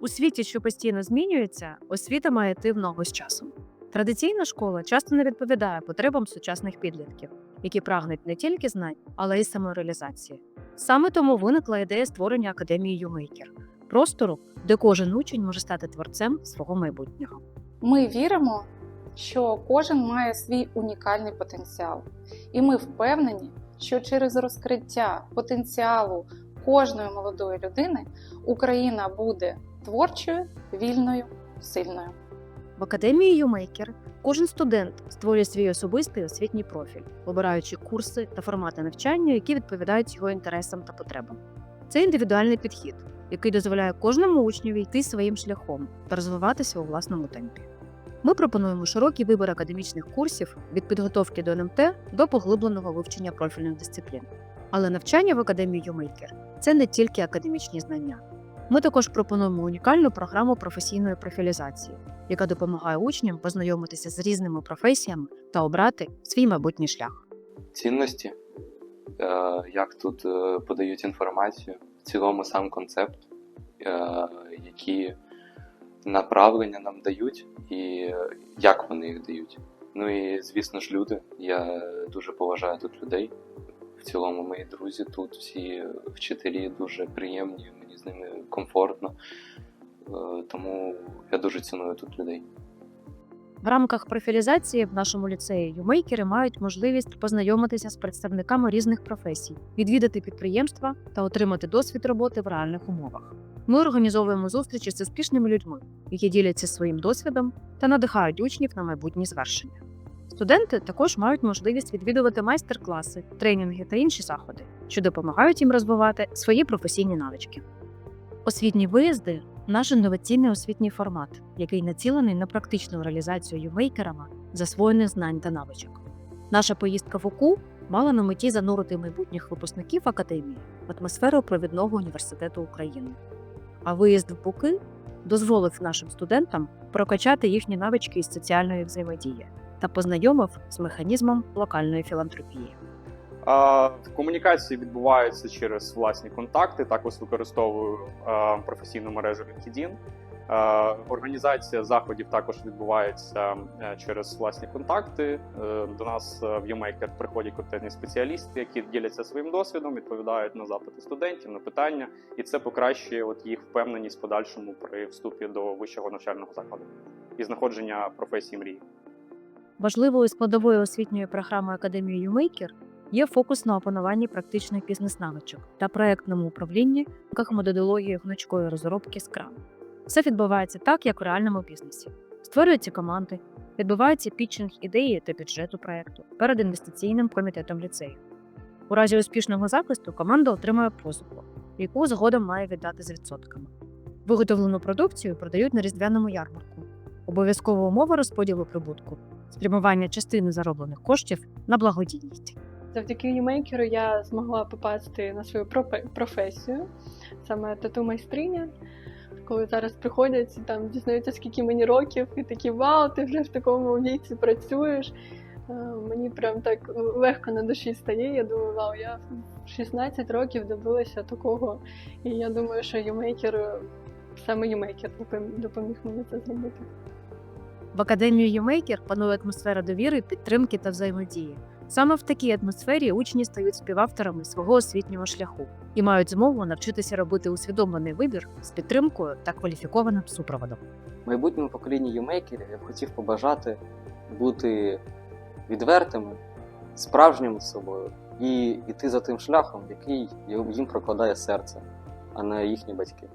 У світі, що постійно змінюється, освіта має йти в ногу з часом. Традиційна школа часто не відповідає потребам сучасних підлітків, які прагнуть не тільки знань, але й самореалізації. Саме тому виникла ідея створення академії Юмейкер простору, де кожен учень може стати творцем свого майбутнього. Ми віримо, що кожен має свій унікальний потенціал, і ми впевнені, що через розкриття потенціалу кожної молодої людини Україна буде творчою, вільною, сильною. В академії Юмейкер кожен студент створює свій особистий освітній профіль, обираючи курси та формати навчання, які відповідають його інтересам та потребам. Це індивідуальний підхід, який дозволяє кожному учневі йти своїм шляхом та розвиватися у власному темпі. Ми пропонуємо широкий вибір академічних курсів від підготовки до НМТ до поглибленого вивчення профільних дисциплін. Але навчання в академії Юмейкер це не тільки академічні знання. Ми також пропонуємо унікальну програму професійної профілізації, яка допомагає учням познайомитися з різними професіями та обрати свій майбутній шлях. цінності, е, як тут е, подають інформацію, в цілому сам концепт, е, які направлення нам дають і як вони їх дають. Ну і звісно ж, люди. Я дуже поважаю тут людей. В цілому, мої друзі тут всі вчителі дуже приємні, з ними комфортно. Е, Тому я дуже ціную тут людей. В рамках профілізації в нашому ліцеї юмейкери мають можливість познайомитися з представниками різних професій, відвідати підприємства та отримати досвід роботи в реальних умовах. Ми організовуємо зустрічі з успішними людьми, які діляться своїм досвідом та надихають учнів на майбутні звершення. Студенти також мають можливість відвідувати майстер-класи, тренінги та інші заходи, що допомагають їм розвивати свої професійні навички. Освітні виїзди наш інноваційний освітній формат, який націлений на практичну реалізацію юмейкерами засвоєних знань та навичок. Наша поїздка в УКУ мала на меті занурити майбутніх випускників академії в атмосферу провідного університету України. А виїзд в БУКи дозволив нашим студентам прокачати їхні навички із соціальної взаємодії та познайомив з механізмом локальної філантропії. Комунікації відбуваються через власні контакти. Також використовую професійну мережу LinkedIn. Організація заходів також відбувається е, через власні контакти. Е, До нас е, в YouMaker приходять контентні спеціалісти, які діляться своїм досвідом, відповідають на запити студентів, на питання, і це покращує от їх впевненість в подальшому при вступі до вищого навчального закладу і знаходження професії мрії. Важливою складовою освітньої програми Академії Юмейкер є фокус на опануванні практичних бізнес-навичок та проектному управлінні в рамках методології гнучкої розробки Scrum. Все відбувається так, як у реальному бізнесі. Створюються команди, відбувається пітчинг ідеї та бюджету проекту перед інвестиційним комітетом ліцею. У разі успішного захисту команда отримує позику, яку згодом має віддати з відсотками. Виготовлену продукцію продають на різдвяному ярмарку. Обов'язкова умова розподілу прибутку спрямування частини зароблених коштів на благодійність. Завдяки юмейкеру я змогла попасти на свою професію, саме тату майстриня. Коли зараз приходять, там дізнаються, скільки мені років, і такі вау, ти вже в такому віці працюєш. Е, Мені прям так легко на душі стає. Я думаю, вау, я в 16 років добилася такого. І я думаю, що юмейкер, саме юмейкер допоміг мені це зробити. В академії Юмейкер панує атмосфера довіри, підтримки та взаємодії. Саме в такій атмосфері учні стають співавторами свого освітнього шляху і мають змогу навчитися робити усвідомлений вибір з підтримкою та кваліфікованим супроводом. майбутньому поколінні юмейкерів я б хотів побажати бути відвертими, справжніми з собою і йти за тим шляхом, який їм прокладає серце, а не їхні батьки.